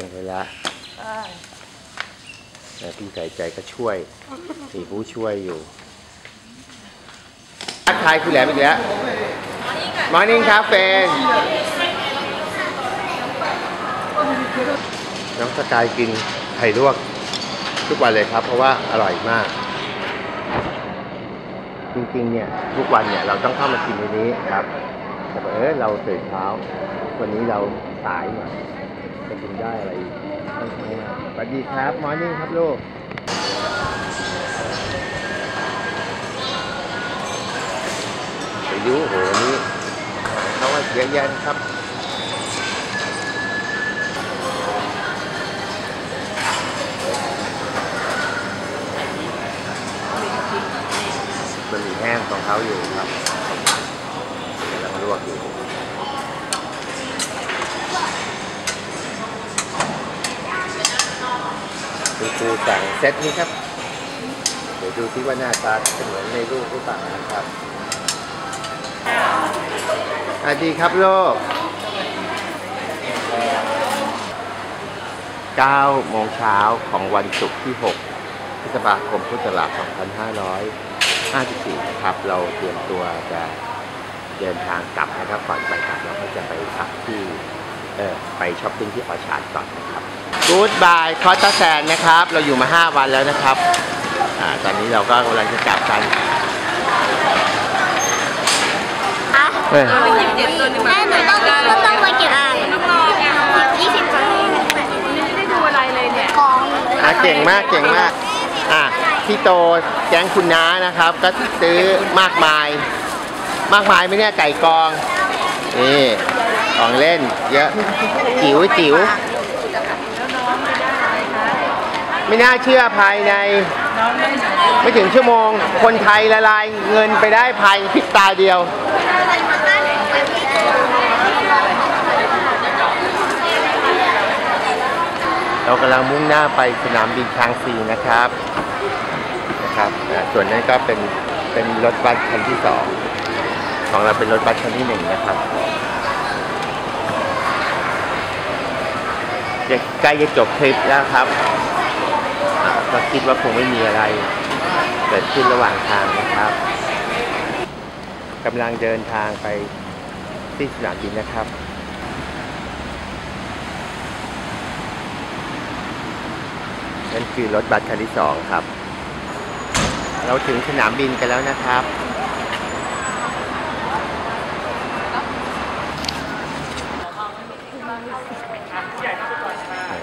ยงไปแล้วนะพี่ใส่ใจก็ช่วยมีผู้ช่วยอยู่ทักทายคุณแหลมอีกแล้วมอร์นิ่งครับเฟนน้องสกายกินไข่ลวกทุกวันเลยครับ เพราะว่าอร่อยมาก จริงๆเนี่ย ทุกวันเนี่ยเราต้องเข้ามากินในนี้ครับแต่เออเราตื่นเช้า วันนี้เราสายหน่อย จะกินได้อะไรค่อนข้างมากสวัสดีครับมอร์นิ่งครับลูกไปดูโหนี่เขาว่าเยอะแยะนะครับมันมีแห้งของเขาอยู่ครับกำลังลวกอยู่ ดูสั่งเซตนี้ครับ เดี๋ยวดูที่ว่าหน้าตาจะเหมือนในรูปหรือเปล่านะครับสวัสดีครับโลก9โมงเช้าของวันศุกร์ที่ 6 พฤษภาคมพุทธศักราช2554 นะครับ เราเตรียมตัวจะเดินทางกลับนะครับ ก่อนไปกลับเราก็จะไปพักที่ ออไปช้อปปิ้งที่ออชาร์ดก่อนนะครับกู๊ดบายคอตาแซนนะครับ เราอยู่มา 5 วันแล้วนะครับอ่าตอนนี้เราก็กำลังจะกลับกันเออแม่หนูต้องต้องต้องไปเก็บน้องๆเก็บยี่สิบครั้งไม่ได้ดูอะไรเลยเนี่ยกองอะเก่งมากเก่งมากอะพี่โตแก๊งคุณน้านะครับ ก็ซื้อมากมาย มากมายไหมเนี่ยไก่กองนี่ ของเล่นเยอะจิ๋วจิ๋วไม่น่าเชื่อภายใน ไม่ถึงชั่วโมง คนไทยละลายเงินไปได้ภายในพริบตาเดียวเรากำลังมุ่งหน้าไปสนามบินคางซีนะครับนะครับส่วนนั้นก็เป็นเป็นรถบัสคันที่สองของเราเป็นรถบัสคันที่หนึ่งนะครับ จะใกล้จะจบทริปแล้วครับก็คิดว่าคงไม่มีอะไร เกิดขึ้นระหว่างทางนะครับกำลังเดินทางไปที่สนามบินนะครับนั่นคือรถบัสคันที่สองครับ เราถึงสนามบินกันแล้วนะครับ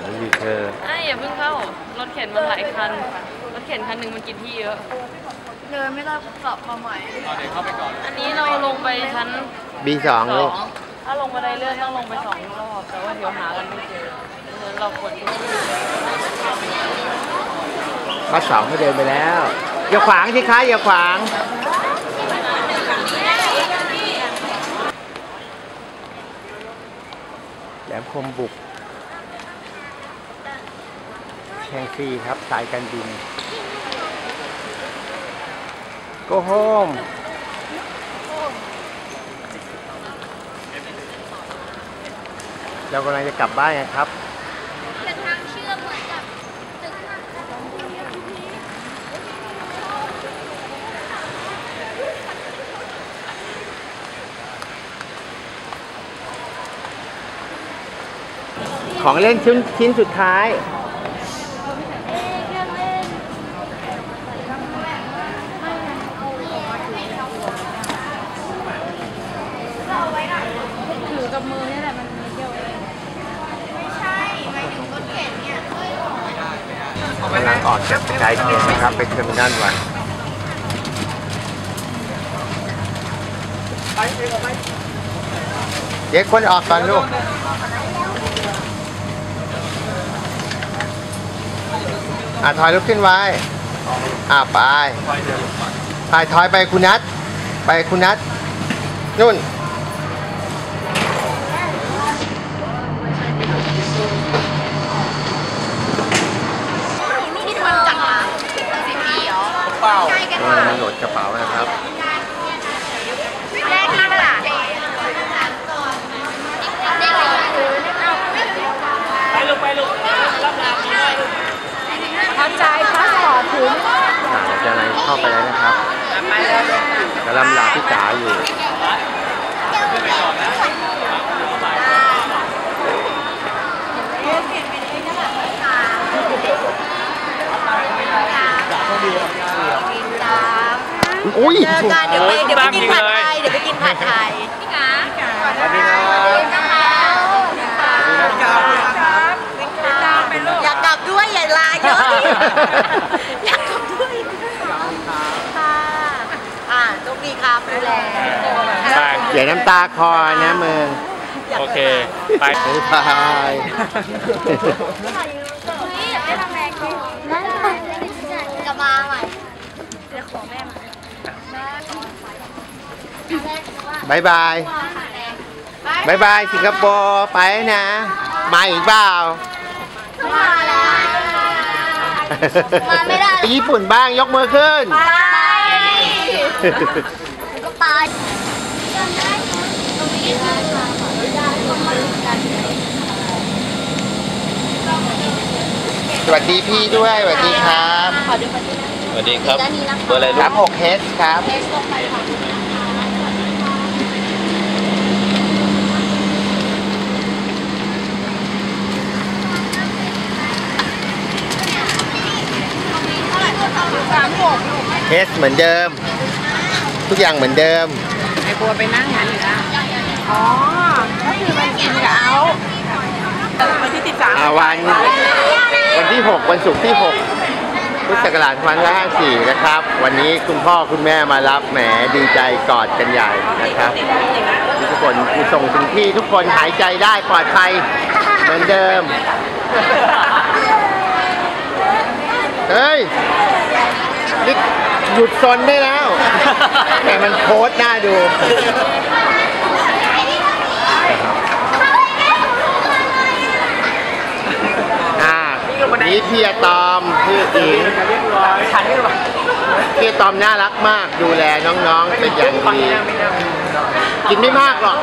โอ้ยเธ อไอ้อย่าเพิ่งเข้ารถเข็นมันหลายคันรถเข็นคันหนึ่งมันกินที่เยอะเดินไม่ได้กลับมาใหม่อันนี้เราลงไปชั้นบีสองสลูอกงถ้าลงบันไดเลื่อนต้องลงไปสองรอบแต่ว่าเดี๋ยวหากันไม่เจอเพราะฉะนั้นเราควรที่บัสสองเขาเดินไปแล้ว อย่าขวางสิคะอย่าขวางแหลมคมบุก แชงซีครับสายการบิน go home เรากำลังจะกลับบ้านไงครับเป็นทางเชื่อมเหมือนกับตึกข้าของเล่นชิ้นชิ้นสุดท้าย ถือกับมือนี่แหละมันมีเดียวเอง กำลังออกจากสกายเทนนะครับไปเทอร์มินอลวันเด็กคนออกก่อนลูกอะถอยลุกขึ้นไว้ อะไปไปถอยไปคุณนัท ไปคุณนัทนู่น ช่วยมาโหลดกระเป๋านะครับแรกที่ตลาดไปลงไปลงรับลาเอาใจพาสปอร์ตถึงจะอะไรเข้าไปแล้วนะครับกำลังลาพี่จ๋าอยู่ดี อุ้ยเจอกันเดี๋ยวไปเดี๋ยวไปกินผัดไทยเดี๋ยวไปกินผัดไทยสวัสดีครับอยากกลับด้วยอย่าลาเยอะดิอยากกลับด้วยค่ะอ่าโชคดีครับดูแลไปอย่าน้ำตาคอนะมึงโอเค ไปบ๊ายบาย จะมาใหม่ บายบายบายบายสิงคโปร์ไปนะ มาอีกเปล่ามาแล้วมาไม่ได้ไปญี่ปุ่นบ้างยกมือขึ้นไปก็ไปสวัสดีพี่ด้วยสวัสดีครับ สวัสดีครับเบอร์อะไรคลูรักบ6 h ครับ เฮสเหมือนเดิม ทุกอย่างเหมือนเดิมไอ้บัวไปนั่งงั้นอยู่นะอ๋อก็คือมันกินกับเอาวันที่ติดสามอาวันวันที่6วันศุกร์ที่6พุทธศักราช2554นะครับ วันนี้คุณพ่อคุณแม่มารับแหมดีใจกอดกันใหญ่นะครับ ทุกคนคือส่งถึงที่ทุกคนหายใจได้ปลอดภัยเหมือนเดิม เฮ้ย นี่หยุดซนได้แล้ว แต่มันโคตรน่าดู อ่านี่พี่อะตอมพี่อิงฉันไม่รู้พี่อะตอมน่ารักมากดูแลน้องๆเป็นอย่างดี กินไม่มากหรอก